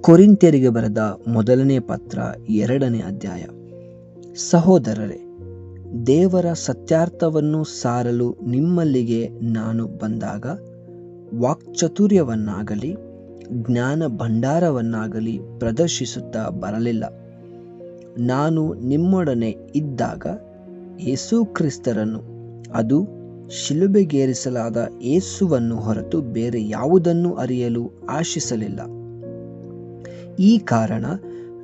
ಕೊರಿಂತ್ಯರಿಗೆ ಬರೆದ ಮೊದಲನೇ ಪತ್ರ ಎರಡನೇ ಅಧ್ಯಾಯ. ಸಹೋದರರೇ, ದೇವರ ಸತ್ಯಾರ್ಥವನ್ನು ಸಾರಲು ನಿಮ್ಮಲ್ಲಿಗೆ ನಾನು ಬಂದಾಗ ವಾಕ್ಚತುರ್ಯವನ್ನಾಗಲಿ, ಜ್ಞಾನ ಭಂಡಾರವನ್ನಾಗಲಿ ಪ್ರದರ್ಶಿಸುತ್ತಾ ಬರಲಿಲ್ಲ. ನಾನು ನಿಮ್ಮೊಡನೆ ಇದ್ದಾಗ ಯೇಸು ಕ್ರಿಸ್ತರನ್ನು, ಅದು ಶಿಲುಬೆಗೇರಿಸಲಾದ ಏಸುವನ್ನು ಹೊರತು ಬೇರೆ ಯಾವುದನ್ನು ಅರಿಯಲು ಆಶಿಸಲಿಲ್ಲ. ಈ ಕಾರಣ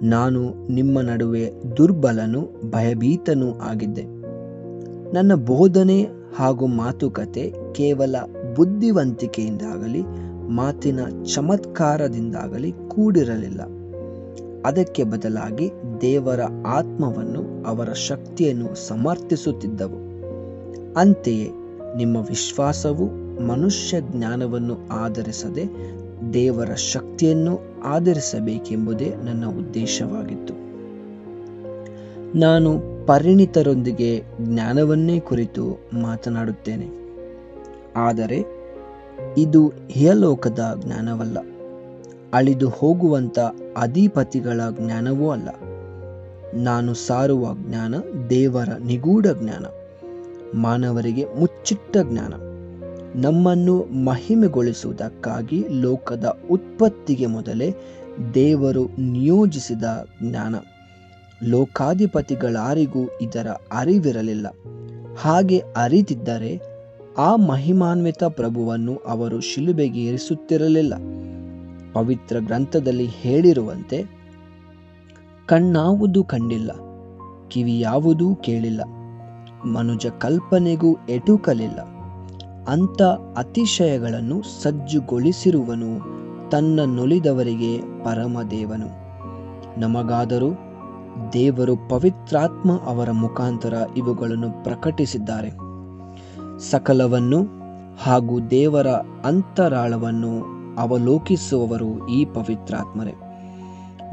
ನಾನು ನಿಮ್ಮ ನಡುವೆ ದುರ್ಬಲನು, ಭಯಭೀತನೂ ಆಗಿದ್ದೆ. ನನ್ನ ಬೋಧನೆ ಹಾಗೂ ಮಾತುಕತೆ ಕೇವಲ ಬುದ್ಧಿವಂತಿಕೆಯಿಂದಾಗಲಿ, ಮಾತಿನ ಚಮತ್ಕಾರದಿಂದಾಗಲಿ ಕೂಡಿರಲಿಲ್ಲ. ಅದಕ್ಕೆ ಬದಲಾಗಿ ದೇವರ ಆತ್ಮವನ್ನು ಅವರ ಶಕ್ತಿಯನ್ನು ಸಮರ್ಥಿಸುತ್ತಿದ್ದವು. ಅಂತೆಯೇ ನಿಮ್ಮ ವಿಶ್ವಾಸವು ಮನುಷ್ಯ ಜ್ಞಾನವನ್ನು ಆಧರಿಸದೆ ದೇವರ ಶಕ್ತಿಯನ್ನು ಆಧರಿಸಬೇಕೆಂಬುದೇ ನನ್ನ ಉದ್ದೇಶವಾಗಿತ್ತು. ನಾನು ಪರಿಣಿತರೊಂದಿಗೆ ಜ್ಞಾನವನ್ನೇ ಕುರಿತು ಮಾತನಾಡುತ್ತೇನೆ. ಆದರೆ ಇದು ಹೇಲೋಕದ ಜ್ಞಾನವಲ್ಲ. ಅಳಿದು ಹೋಗುವಂಥ ಅಧಿಪತಿಗಳ ಜ್ಞಾನವೂ ಅಲ್ಲ. ನಾನು ಸಾರುವ ಜ್ಞಾನ ದೇವರ ನಿಗೂಢ ಜ್ಞಾನ, ಮಾನವರಿಗೆ ಮುಚ್ಚಿಟ್ಟ ಜ್ಞಾನ. ನಮ್ಮನ್ನು ಮಹಿಮೆಗೊಳಿಸುವುದಕ್ಕಾಗಿ ಲೋಕದ ಉತ್ಪತ್ತಿಗೆ ಮೊದಲೇ ದೇವರು ನಿಯೋಜಿಸಿದ ಜ್ಞಾನ. ಲೋಕಾಧಿಪತಿಗಳಾರಿಗೂ ಇದರ ಅರಿವಿರಲಿಲ್ಲ. ಹಾಗೆ ಅರಿತಿದ್ದರೆ ಆ ಮಹಿಮಾನ್ವಿತ ಪ್ರಭುವನ್ನು ಅವರು ಶಿಲುಬೆಗೆ ಇರಿಸುತ್ತಿರಲಿಲ್ಲ ಪವಿತ್ರ ಗ್ರಂಥದಲ್ಲಿ ಹೇಳಿರುವಂತೆ, ಕಣ್ಣಾವುದು ಕಂಡಿಲ್ಲ, ಕಿವಿಯಾವುದೂ ಕೇಳಿಲ್ಲ ಮನುಜ ಕಲ್ಪನೆಗೂ ಎಟುಕಲಿಲ್ಲ. ಅಂಥ ಅತಿಶಯಗಳನ್ನು ಸಜ್ಜುಗೊಳಿಸಿರುವನು, ತನ್ನ ನುಲಿದವರಿಗೆ ಪರಮದೇವನು. ನಮಗಾದರೂ ದೇವರು ಪವಿತ್ರಾತ್ಮ ಅವರ ಮುಖಾಂತರ ಇವುಗಳನ್ನು ಪ್ರಕಟಿಸಿದ್ದಾರೆ. ಸಕಲವನ್ನು ಹಾಗೂ ದೇವರ ಅಂತರಾಳವನ್ನು ಅವಲೋಕಿಸುವವರು ಈ ಪವಿತ್ರಾತ್ಮರೇ.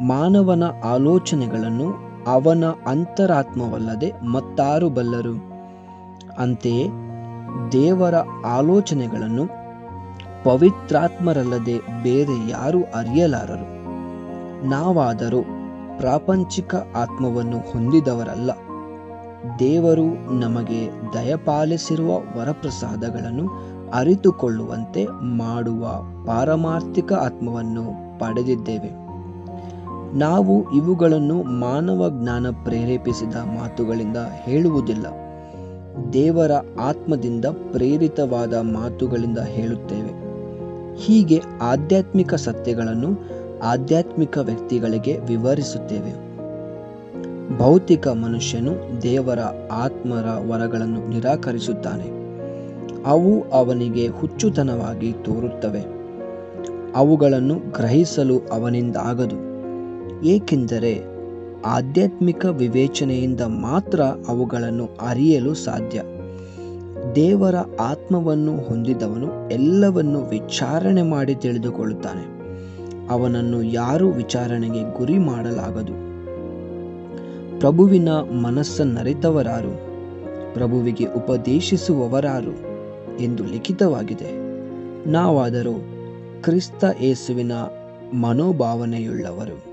ಮಾನವನ ಆಲೋಚನೆಗಳನ್ನು ಅವನ ಅಂತರಾತ್ಮವಲ್ಲದೆ ಮತ್ತಾರು ಬಲ್ಲರು. ಅಂತೆಯೇ ದೇವರ ಆಲೋಚನೆಗಳನ್ನು ಪವಿತ್ರಾತ್ಮರಲ್ಲದೆ ಬೇರೆ ಯಾರು ಅರಿಯಲಾರರು. ನಾವಾದರೂ ಪ್ರಾಪಂಚಿಕ ಆತ್ಮವನ್ನು ಹೊಂದಿದವರಲ್ಲ. ದೇವರು ನಮಗೆ ದಯಪಾಲಿಸಿರುವ ವರಪ್ರಸಾದಗಳನ್ನು ಅರಿತುಕೊಳ್ಳುವಂತೆ ಮಾಡುವ ಪಾರಮಾರ್ಥಿಕ ಆತ್ಮವನ್ನು ಪಡೆದಿದ್ದೇವೆ. ನಾವು ಇವುಗಳನ್ನು ಮಾನವ ಜ್ಞಾನ ಪ್ರೇರೇಪಿಸಿದ ಮಾತುಗಳಿಂದ ಹೇಳುವುದಿಲ್ಲ. ದೇವರ ಆತ್ಮದಿಂದ ಪ್ರೇರಿತವಾದ ಮಾತುಗಳಿಂದ ಹೇಳುತ್ತೇವೆ. ಹೀಗೆ ಆಧ್ಯಾತ್ಮಿಕ ಸತ್ಯಗಳನ್ನು ಆಧ್ಯಾತ್ಮಿಕ ವ್ಯಕ್ತಿಗಳಿಗೆ ವಿವರಿಸುತ್ತೇವೆ. ಭೌತಿಕ ಮನುಷ್ಯನು ದೇವರ ಆತ್ಮರ ವರಗಳನ್ನು ನಿರಾಕರಿಸುತ್ತಾನೆ. ಅವು ಅವನಿಗೆ ಹುಚ್ಚುತನವಾಗಿ ತೋರುತ್ತವೆ. ಅವುಗಳನ್ನು ಗ್ರಹಿಸಲು ಅವನಿಂದಾಗದು. ಏಕೆಂದರೆ ಆಧ್ಯಾತ್ಮಿಕ ವಿವೇಚನೆಯಿಂದ ಮಾತ್ರ ಅವುಗಳನ್ನು ಅರಿಯಲು ಸಾಧ್ಯ. ದೇವರ ಆತ್ಮವನ್ನು ಹೊಂದಿದವನು ಎಲ್ಲವನ್ನು ವಿಚಾರಣೆ ಮಾಡಿ ತಿಳಿದುಕೊಳ್ಳುತ್ತಾನೆ. ಅವನನ್ನು ಯಾರೂ ವಿಚಾರಣೆಗೆ ಗುರಿ ಮಾಡಲಾಗದು. ಪ್ರಭುವಿನ ಮನಸ್ಸನ್ನರಿತವರಾರು ಪ್ರಭುವಿಗೆ ಉಪದೇಶಿಸುವವರಾರು ಎಂದು ಲಿಖಿತವಾಗಿದೆ. ನಾವಾದರೂ ಕ್ರಿಸ್ತ ಯೇಸುವಿನ ಮನೋಭಾವನೆಯುಳ್ಳವರು.